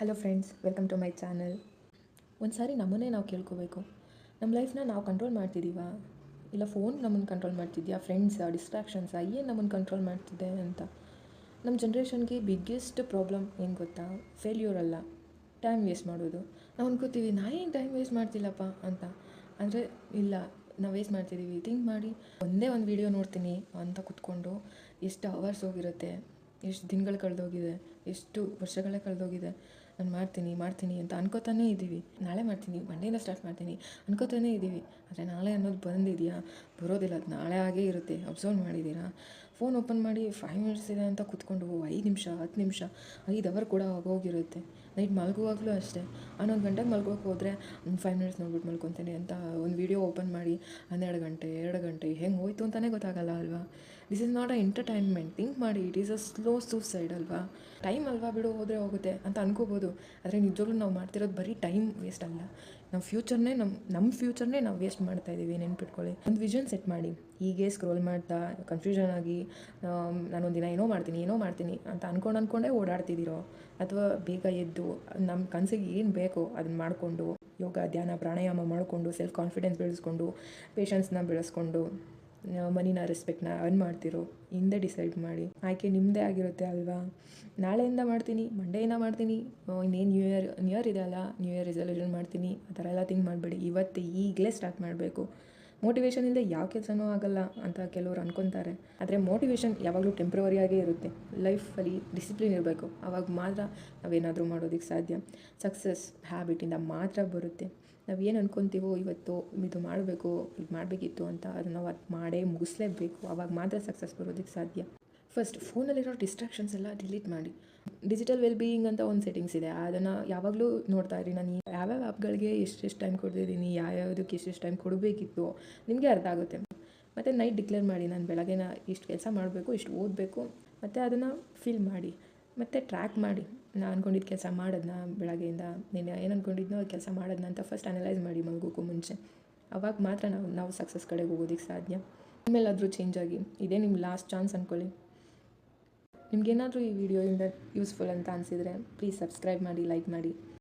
Hello friends welcome to my channel ಒಂದು ಸಾರಿ ನಮ್ಮನ್ನೇ ನಾವು ಕೇಳ್ಕೋಬೇಕು. ನಮ್ಮ ಲೈಫ್ನ ನಾವು ಕಂಟ್ರೋಲ್ ಮಾಡ್ತಿದ್ದೀವಾ ಇಲ್ಲ ಫೋನ್ ನಮ್ಮನ್ನು ಕಂಟ್ರೋಲ್ ಮಾಡ್ತಿದ್ಯಾ? ಫ್ರೆಂಡ್ಸಾ ಡಿಸ್ಟ್ರಾಕ್ಷನ್ಸಾ ಏನು ನಮ್ಮನ್ನು ಕಂಟ್ರೋಲ್ ಮಾಡ್ತಿದೆ ಅಂತ? ನಮ್ಮ ಜನ್ರೇಷನ್ಗೆ ಬಿಗ್ಗೆಸ್ಟ್ ಪ್ರಾಬ್ಲಮ್ ಏನು ಗೊತ್ತಾ? ಫೇಲ್ಯೂರ್ ಅಲ್ಲ. ಟೈಮ್ ವೇಸ್ಟ್ ಮಾಡೋದು. ನಾವು ಅನ್ಕೋತೀವಿ, ನಾ ಏನು ಟೈಮ್ ವೇಸ್ಟ್ ಮಾಡ್ತಿಲ್ಲಪ್ಪ ಅಂತ. ಅಂದರೆ, ಇಲ್ಲ, ನಾವು ವೇಸ್ಟ್ ಮಾಡ್ತಿದ್ದೀವಿ ಥಿಂಕ್ ಮಾಡಿ. ಒಂದೇ ಒಂದು ವೀಡಿಯೋ ನೋಡ್ತೀನಿ ಅಂತ ಕೂತ್ಕೊಂಡು ಎಷ್ಟು ಅವರ್ಸ್ ಹೋಗಿರುತ್ತೆ? ಎಷ್ಟು ದಿನಗಳು ಕಳೆದೋಗಿದೆ? ಎಷ್ಟು ವರ್ಷಗಳೇ ಕಳೆದೋಗಿದೆ? ನಾನು ಮಾಡ್ತೀನಿ ಮಾಡ್ತೀನಿ ಅಂತ ಅನ್ಕೋತಾನೇ ಇದ್ದೀವಿ. ನಾಳೆ ಮಾಡ್ತೀನಿ ಮಂಡೇನ ಸ್ಟಾರ್ಟ್ ಮಾಡ್ತೀನಿ, ಅನ್ಕೋತಾನೇ ಇದ್ದೀವಿ. ಆದರೆ ನಾಳೆ ಅನ್ನೋದು ಬಂದಿದೆಯಾ? ಬರೋದಿಲ್ಲ, ಅದು ನಾಳೆ ಆಗೇ ಇರುತ್ತೆ. ಅಬ್ಸರ್ವ್ ಮಾಡಿದ್ದೀರಾ? ಫೋನ್ ಓಪನ್ ಮಾಡಿ ಫೈವ್ ಮಿನಿಟ್ಸ್ ಇದೆ ಅಂತ ಕೂತ್ಕೊಂಡು ಐದು ನಿಮಿಷ, ಹತ್ತು ನಿಮಿಷ, ಐದು ಅವರ್ ಕೂಡ ಆಗೋಗಿರುತ್ತೆ. ನೈಟ್ ಮಲ್ಗುವಾಗಲೂ ಅಷ್ಟೇ. ಹನ್ನೊಂದು ಗಂಟೆಗೆ ಮಲ್ಗೋಕೆ ಹೋದರೆ ಫೈವ್ ಮಿನಿಟ್ಸ್ ನೋಡ್ಬಿಟ್ಟು ಮಲ್ಕೊತೀನಿ ಅಂತ ಒಂದು ವೀಡಿಯೋ ಓಪನ್ ಮಾಡಿ, ಹನ್ನೆರಡು ಗಂಟೆ, ಎರಡು ಗಂಟೆ, ಹೆಂಗೆ ಹೋಯ್ತು ಅಂತಲೇ ಗೊತ್ತಾಗಲ್ಲ ಅಲ್ವಾ? This is not a entertainment think ಮಾಡಿ it is a slow suicide ಅಲ್ವಾ? ಟೈಮ್ ಅಲ್ವಾ ಬಿಡು, ಹೋದರೆ ಹೋಗುತ್ತೆ ಅಂತ ಅನ್ಕೋಬೋದು. ಆದರೆ ನಿಜವಾಗ್ಲೂ ನಾವು ಮಾಡ್ತಿರೋದು ಬರೀ ಟೈಮ್ ವೇಸ್ಟ್ ಅಲ್ಲ. ನಮ್ಮ ಫ್ಯೂಚರ್ನೇ ನಮ್ಮ ನಮ್ಮ ಫ್ಯೂಚರ್ನೇ ನಾವು ವೇಸ್ಟ್ ಮಾಡ್ತಾ ಇದ್ದೀವಿ ನೆನ್ಪಿಟ್ಕೊಳ್ಳಿ. ಒಂದು ವಿಷನ್ ಸೆಟ್ ಮಾಡಿ. ಹೀಗೆ ಸ್ಕ್ರೋಲ್ ಮಾಡ್ತಾ ಕನ್ಫ್ಯೂಷನ್ ಆಗಿ ನಾನೊಂದು ದಿನ ಏನೋ ಮಾಡ್ತೀನಿ ಏನೋ ಮಾಡ್ತೀನಿ ಅಂತ ಅಂದ್ಕೊಂಡು ಅಂದ್ಕೊಂಡೇ ಓಡಾಡ್ತಿದ್ದೀರೋ? ಅಥವಾ ಬೇಗ ಎದ್ದು ನಮ್ಮ ಕನಸಿಗೆ ಏನು ಬೇಕೋ ಅದನ್ನ ಮಾಡಿಕೊಂಡು, ಯೋಗ, ಧ್ಯಾನ, ಪ್ರಾಣಾಯಾಮ ಮಾಡಿಕೊಂಡು ಸೆಲ್ಫ್ ಕಾನ್ಫಿಡೆನ್ಸ್ ಬೆಳೆಸ್ಕೊಂಡು ಪೇಷನ್ಸ್ನ ಬೆಳೆಸ್ಕೊಂಡು ಮನಿನ ರೆಸ್ಪೆಕ್ಟ್ನ ಅರ್ನ್ ಮಾಡ್ತಿರೋ, ಹಿಂದೆ ಡಿಸೈಡ್ ಮಾಡಿ. ಆಯ್ಕೆ ನಿಮ್ಮದೇ ಆಗಿರುತ್ತೆ ಅಲ್ವಾ? ನಾಳೆಯಿಂದ ಮಾಡ್ತೀನಿ ಮಂಡೆಯಿಂದ ಮಾಡ್ತೀನಿ ಇನ್ನೇನು ನ್ಯೂ ಇಯರ್ ನ್ಯೂ ಇಯರ್ ಇದೆ ಅಲ್ಲ ನ್ಯೂ ಇಯರ್ ರೆಸಲ್ಯೂಷನ್ ಮಾಡ್ತೀನಿ, ಆ ಥರ ಎಲ್ಲ ಥಿಂಕ್ ಮಾಡಬೇಡಿ. ಇವತ್ತು ಈಗಲೇ ಸ್ಟಾರ್ಟ್ ಮಾಡಬೇಕು. ಮೋಟಿವೇಶನ್ ಇಲ್ಲದೆ ಯಾವ ಕೆಲಸನೂ ಆಗಲ್ಲ ಅಂತ ಕೆಲವರು ಅನ್ಕೊತಾರೆ. ಆದರೆ ಮೋಟಿವೇಶನ್ ಯಾವಾಗಲೂ ಟೆಂಪ್ರವರಿಯಾಗೇ ಇರುತ್ತೆ. ಲೈಫಲ್ಲಿ ಡಿಸಿಪ್ಲಿನ್ ಇರಬೇಕು. ಆವಾಗ ಮಾತ್ರ ನಾವೇನಾದರೂ ಮಾಡೋದಕ್ಕೆ ಸಾಧ್ಯ. ಸಕ್ಸಸ್ ಹ್ಯಾಬಿಟಿಂದ ಮಾತ್ರ ಬರುತ್ತೆ. ನಾವು ಏನು ಅನ್ಕೊತೀವೋ ಇವತ್ತು ಇದು ಮಾಡಬೇಕು, ಇದು ಮಾಡಬೇಕಿತ್ತು ಅಂತ ಅದನ್ನು ನಾವು ಅದು ಮಾಡೇ ಮುಗಿಸ್ಲೇಬೇಕು. ಆವಾಗ ಮಾತ್ರ ಸಕ್ಸಸ್ ಬರೋದಕ್ಕೆ ಸಾಧ್ಯ. ಫಸ್ಟ್ ಫೋನಲ್ಲಿರೋ ಡಿಸ್ಟ್ರಾಕ್ಷನ್ಸ್ ಎಲ್ಲ ಡಿಲೀಟ್ ಮಾಡಿ. ಡಿಜಿಟಲ್ ವೆಲ್ ಬೀಯಿಂಗ್ ಅಂತ ಒಂದು ಸೆಟ್ಟಿಂಗ್ಸ್ ಇದೆ. ಅದನ್ನು ಯಾವಾಗಲೂ ನೋಡ್ತಾ ಇರಿ. ನಾನು ಯಾವ್ಯಾವ ಆ್ಯಪ್ಗಳಿಗೆ ಎಷ್ಟೆಷ್ಟು ಟೈಮ್ ಕೊಡ್ತಿದ್ದೀನಿ, ಯಾವ್ಯಾವುದಕ್ಕೆ ಎಷ್ಟೆಷ್ಟು ಟೈಮ್ ಕೊಡಬೇಕಿತ್ತು, ನಿಮಗೆ ಅರ್ಥ ಆಗುತ್ತೆ. ಮತ್ತು ನೈಟ್ ಡಿಕ್ಲೇರ್ ಮಾಡಿ. ನಾನು ಬೆಳಗ್ಗೆನ ಇಷ್ಟು ಕೆಲಸ ಮಾಡಬೇಕು, ಇಷ್ಟು ಓದಬೇಕು. ಮತ್ತು ಅದನ್ನು ಫಿಲ್ ಮಾಡಿ. ಮತ್ತು ಟ್ರ್ಯಾಕ್ ಮಾಡಿ. ನಾನು ಅಂದ್ಕೊಂಡಿದ್ದ ಕೆಲಸ ಮಾಡೋದನ್ನ ಬೆಳಗ್ಗೆಯಿಂದ ನೀನು ಏನು ಅಂದ್ಕೊಂಡಿದ್ನೋ ಅದು ಕೆಲಸ ಮಾಡೋದನ್ನ ಅಂತ ಫಸ್ಟ್ ಅನಲೈಸ್ ಮಾಡಿ ಮಲ್ಗೋಕ್ಕೂ ಮುಂಚೆ. ಅವಾಗ ಮಾತ್ರ ನಾವು ನಾವು ಸಕ್ಸಸ್ ಕಡೆಗೆ ಹೋಗೋದಕ್ಕೆ ಸಾಧ್ಯ. ಆಮೇಲೆ ಆದರೂ ಚೇಂಜ್ ಆಗಿ. ಇದೇ ನಿಮ್ಮ ಲಾಸ್ಟ್ ಚಾನ್ಸ್ ಅಂದ್ಕೊಳ್ಳಿ ನಿಮ್ಗೇನಾದರೂ ಈ ವಿಡಿಯೋಯಿಂದ ಯೂಸ್ಫುಲ್ ಅಂತ ಅನಿಸಿದರೆ ಪ್ಲೀಸ್ ಸಬ್ಸ್ಕ್ರೈಬ್ ಮಾಡಿ ಲೈಕ್ ಮಾಡಿ.